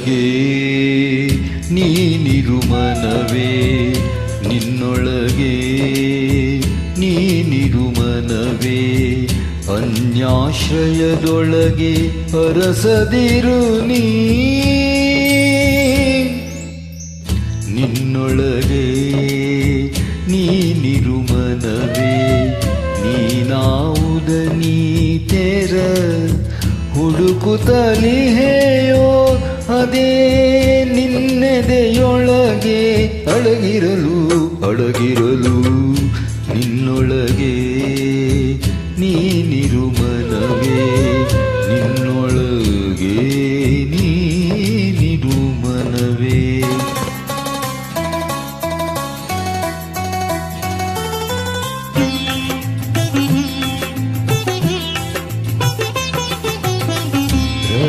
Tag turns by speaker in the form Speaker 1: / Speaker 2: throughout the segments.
Speaker 1: ಒಳಗೆ ನೀನಿರುಮನವೇ ನಿನ್ನೊಳಗೆ ನೀನಿರುಮನವೇ ಅನ್ಯಾಶ್ರಯದೊಳಗೆ ಅರಸದಿರು ನೀ ನಿನ್ನೊಳಗೆ ನೀನಿರುಮನವೇ ನೀನಾವುದ ನೀ ತೆರ ಹುಡುಕುತ್ತಲಿಹೆಯೋ ಅದೇ ನಿನ್ನೆದೆಯೊಳಗೆ ಅಡಗಿರಲು ಅಡಗಿರಲು ನಿನ್ನೊಳಗೆ. ನೀನಿರುಮನವೇ ನಿನ್ನೊಳಗೆ ನೀನಿರುಮನವೇ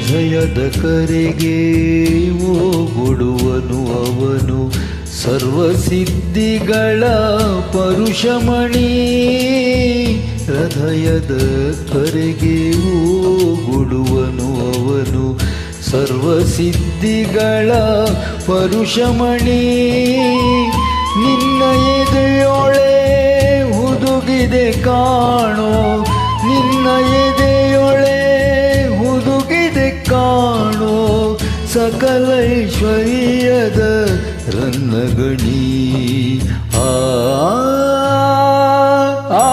Speaker 1: ಹೃದಯದ ಕರೆಗೆ ಓಗೊಡುವನು ಅವನು. ಸರ್ವಸಿದ್ಧಿಗಳ ಪರುಷಮಣಿ ಹೃದಯದ ಕರೆಗೆ ಓಗೊಡುವನು ಅವನು. ಸರ್ವಸಿದ್ಧಿಗಳ ಪರುಷಮಣಿ ನಿನ್ನ ಎದೆಯೊಳೆ ಹುದುಗಿದೆ ಕಾಣೋ. ನಿನ್ನ ಎದೆಯೊಳೆ ಸಕಲ ಐಶ್ವರ್ಯದ ರನ್ನಗಣಿ. ಆ ಆ,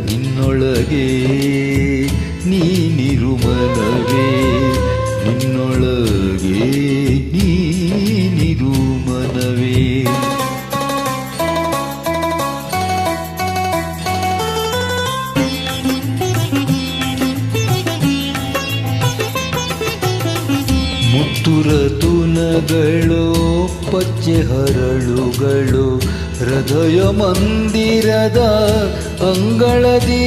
Speaker 1: ನಿನ್ನೊಳಗೆ ನೀನಿರುಮನವೇ ಮುತ್ತುರ ತುನಗಳು ಪಚ್ಚೆ ಹರಳುಗಳು, ಹೃದಯ ಮಂದಿರದ ಅಂಗಳದಿ.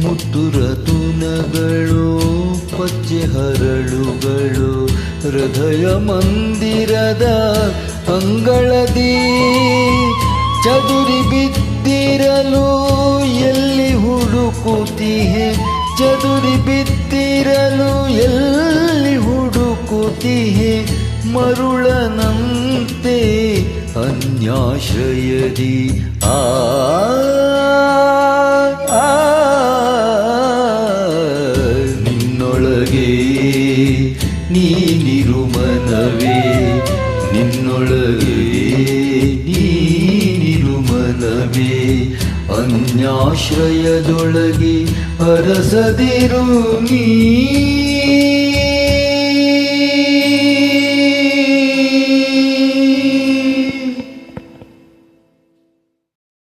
Speaker 1: ಮುತ್ತುರ ರತುನಗಳು ಪಚ್ಚೆ ಹರಳುಗಳು, ಹೃದಯ ಮಂದಿರದ ಅಂಗಳದಿ. ಚದುರಿ ಬಿದ್ದಿರಲು ಎಲ್ಲಿ ಹುಡುಕುತ್ತೀ ಚದುರಿ ಬಿದ್ದಿರಲು ಎಲ್ಲಿ ಹುಡುಕುತ್ತಿಹೆ ಮರುಳನಂತೆ ಅನ್ಯಾಶ್ರಯದಿ. ಆ, ನಿನ್ನೊಳಗೆ ನೀನಿರುಮನವೇ ನಿನ್ನೊಳಗೆ ನೀನಿರುಮನವೇ ಅನ್ಯಾಶ್ರಯದೊಳಗೆ ಅರಸದಿರು ನೀ.